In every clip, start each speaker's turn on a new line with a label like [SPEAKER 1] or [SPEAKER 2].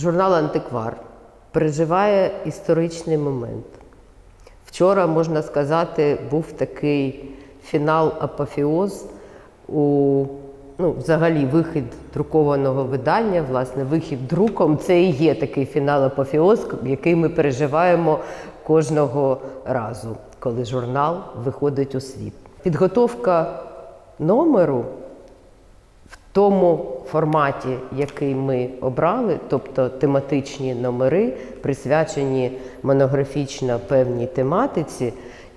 [SPEAKER 1] Журнал Антиквар переживає історичний момент. Вчора, можна сказати, був такий фінал апофеоз у ну, взагалі вихід друкованого видання, власне, вихід друком це і є такий фінал апофеоз, який ми переживаємо кожного разу, коли журнал виходить у світ. Підготовка номеру тому форматі, який ми обрали, тобто тематичні номери, присвячені монографічно певній тематиці,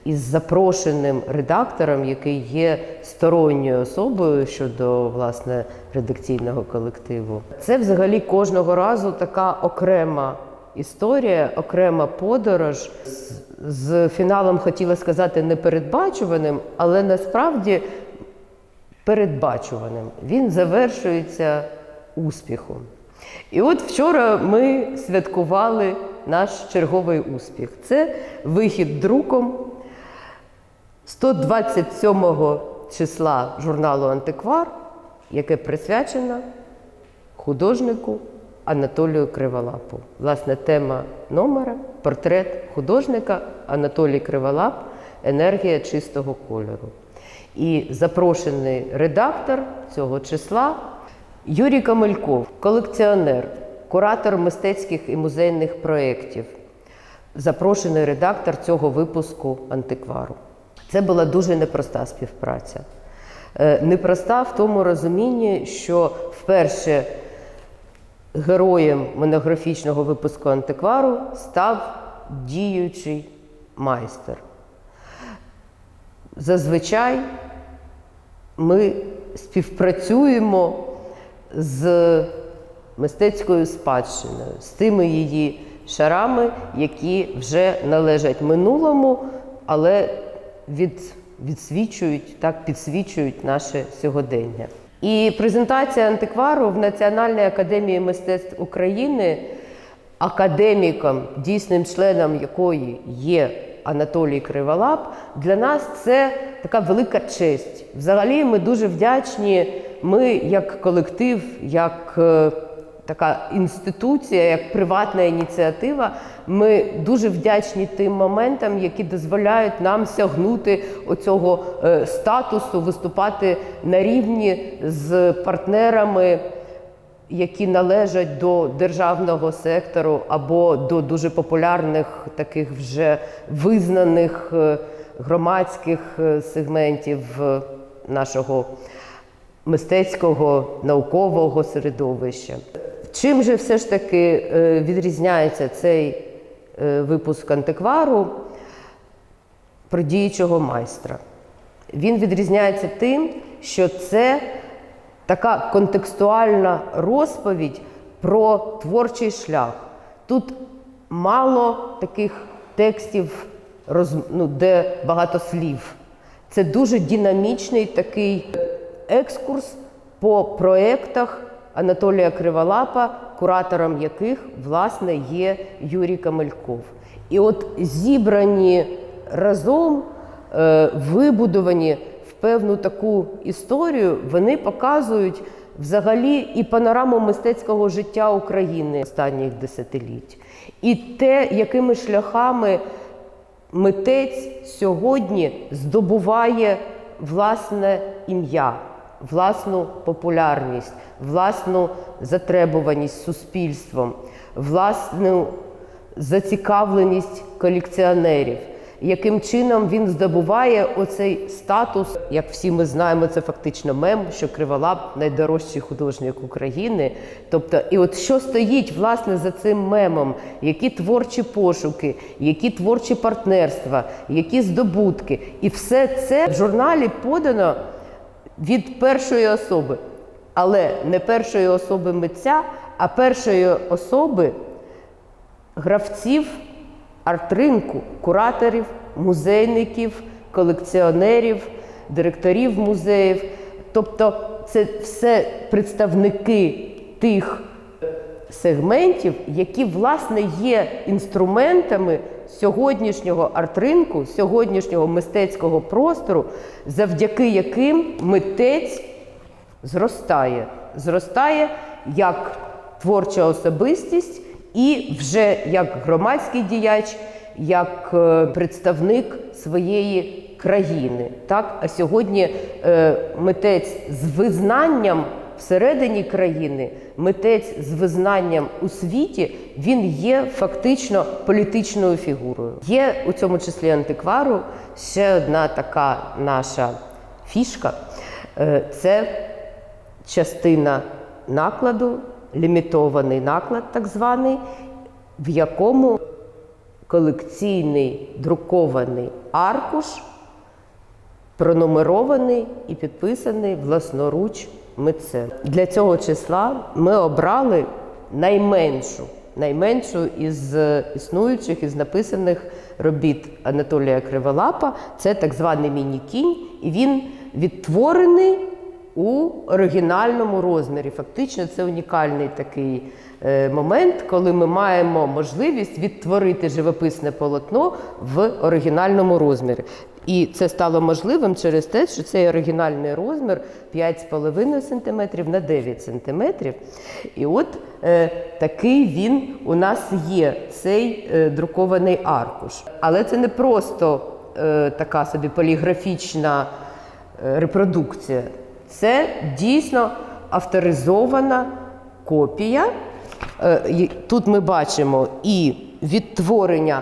[SPEAKER 1] із запрошеним редактором, який є сторонньою особою щодо власне редакційного колективу. Це взагалі кожного разу така окрема історія, окрема подорож з, фіналом хотіла сказати непередбачуваним, але насправді передбачуваним. Він завершується успіхом. І от вчора ми святкували наш черговий успіх. Це вихід друком 127 числа журналу Антиквар, яке присвячено художнику Анатолію Криволапу. Власне, тема номера портрет художника Анатолій Криволап Енергія чистого кольору. І запрошений редактор цього числа Юрій Камельков, колекціонер, куратор мистецьких і музейних проєктів, запрошений редактор цього випуску антиквару. Це була дуже непроста співпраця. Е, Непроста в тому розумінні, що вперше героєм монографічного випуску антиквару став діючий майстер. Зазвичай ми співпрацюємо з мистецькою спадщиною, з тими її шарами, які вже належать минулому, але від, відсвічують, так підсвічують наше сьогодення. І презентація антиквару в Національній академії мистецтв України, академіком, дійсним членом якої є Анатолій Криволап, для нас це така велика честь. Взагалі, ми дуже вдячні. Ми, як колектив, як е, така інституція, як приватна ініціатива, ми дуже вдячні тим моментам, які дозволяють нам сягнути оцього е, статусу, виступати на рівні з партнерами які належать до державного сектору або до дуже популярних таких вже визнаних е, громадських е, сегментів е, нашого мистецького наукового середовища. Чим же все ж таки відрізняється цей випуск антиквару про діючого майстра? Він відрізняється тим, що це така контекстуальна розповідь про творчий шлях. Тут мало таких текстів, ну, де багато слів. Це дуже динамічний такий екскурс по проєктах Анатолія Криволапа, куратором яких, власне, є Юрій Камельков. І от зібрані разом, е, вибудовані певну таку історію, вони показують взагалі і панораму мистецького життя України останніх десятиліть, і те, якими шляхами митець сьогодні здобуває власне ім'я, власну популярність, власну затребуваність суспільством, власну зацікавленість колекціонерів. Яким чином він здобуває оцей статус, як всі ми знаємо, це фактично мем, що Криволап найдорожчий художник України. Тобто, і от що стоїть власне за цим мемом, які творчі пошуки, які творчі партнерства, які здобутки, і все це в журналі подано від першої особи, але не першої особи митця, а першої особи гравців арт-ринку, кураторів, музейників, колекціонерів, директорів музеїв. Тобто це все представники тих сегментів, які власне є інструментами сьогоднішнього арт-ринку, сьогоднішнього мистецького простору, завдяки яким митець зростає. Зростає як творча особистість і вже як громадський діяч, як е, представник своєї країни. Так? А сьогодні е, митець з визнанням всередині країни, митець з визнанням у світі, він є фактично політичною фігурою. Є у цьому числі антиквару ще одна така наша фішка. Е, Це частина накладу, лімітований наклад, так званий, в якому колекційний друкований аркуш пронумерований і підписаний власноруч митцем. Для цього числа ми обрали найменшу, найменшу із існуючих із написаних робіт Анатолія Криволапа. Це так званий міні-кінь, і він відтворений у оригінальному розмірі. Фактично, це унікальний такий е, момент, коли ми маємо можливість відтворити живописне полотно в оригінальному розмірі. І це стало можливим через те, що цей оригінальний розмір 5,5 см на 9 см. І от е, такий він у нас є, цей е, друкований аркуш. Але це не просто е, така собі поліграфічна е, репродукція. Це дійсно авторизована копія. Е, Тут ми бачимо і відтворення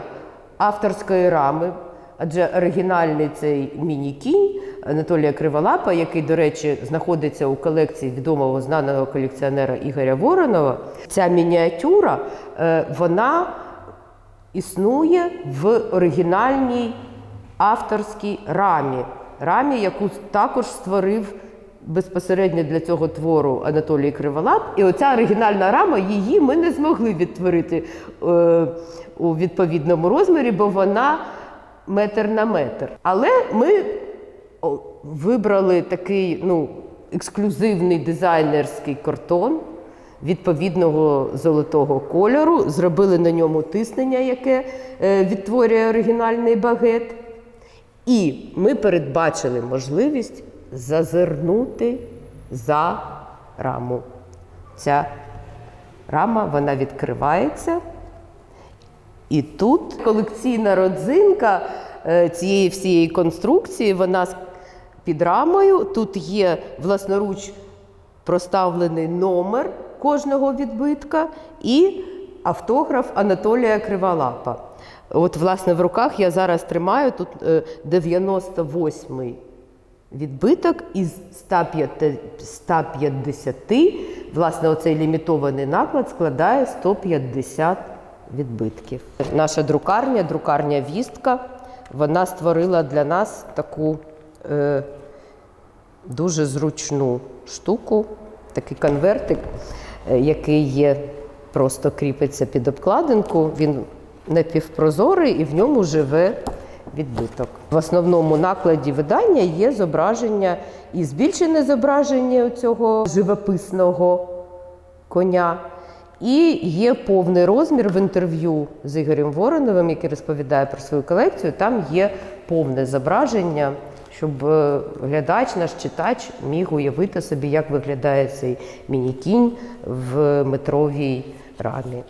[SPEAKER 1] авторської рами, адже оригінальний цей міні-кінь Анатолія Криволапа, який, до речі, знаходиться у колекції відомого знаного колекціонера Ігоря Воронова. Ця мініатюра е, вона існує в оригінальній авторській рамі, рамі, яку також створив безпосередньо для цього твору Анатолій Криволап. І оця оригінальна рама, її ми не змогли відтворити е, у відповідному розмірі, бо вона метр на метр. Але ми вибрали такий ну, ексклюзивний дизайнерський картон відповідного золотого кольору, зробили на ньому тиснення, яке е, відтворює оригінальний багет. І ми передбачили можливість зазирнути за раму. Ця рама вона відкривається. І тут колекційна родзинка е, цієї всієї конструкції, вона під рамою. Тут є власноруч проставлений номер кожного відбитка і автограф Анатолія Криволапа. От, власне, в руках я зараз тримаю тут е, 98-й відбиток із 150, власне, оцей лімітований наклад складає 150 відбитків. Наша друкарня, друкарня Вістка, вона створила для нас таку е, дуже зручну штуку, такий конвертик, е, який є, просто кріпиться під обкладинку. Він напівпрозорий і в ньому живе відбиток. В основному накладі видання є зображення і збільшене зображення цього живописного коня. І є повний розмір в інтерв'ю з Ігорем Вороновим, який розповідає про свою колекцію. Там є повне зображення, щоб е, глядач, наш читач міг уявити собі, як виглядає цей міні-кінь в метровій рамі.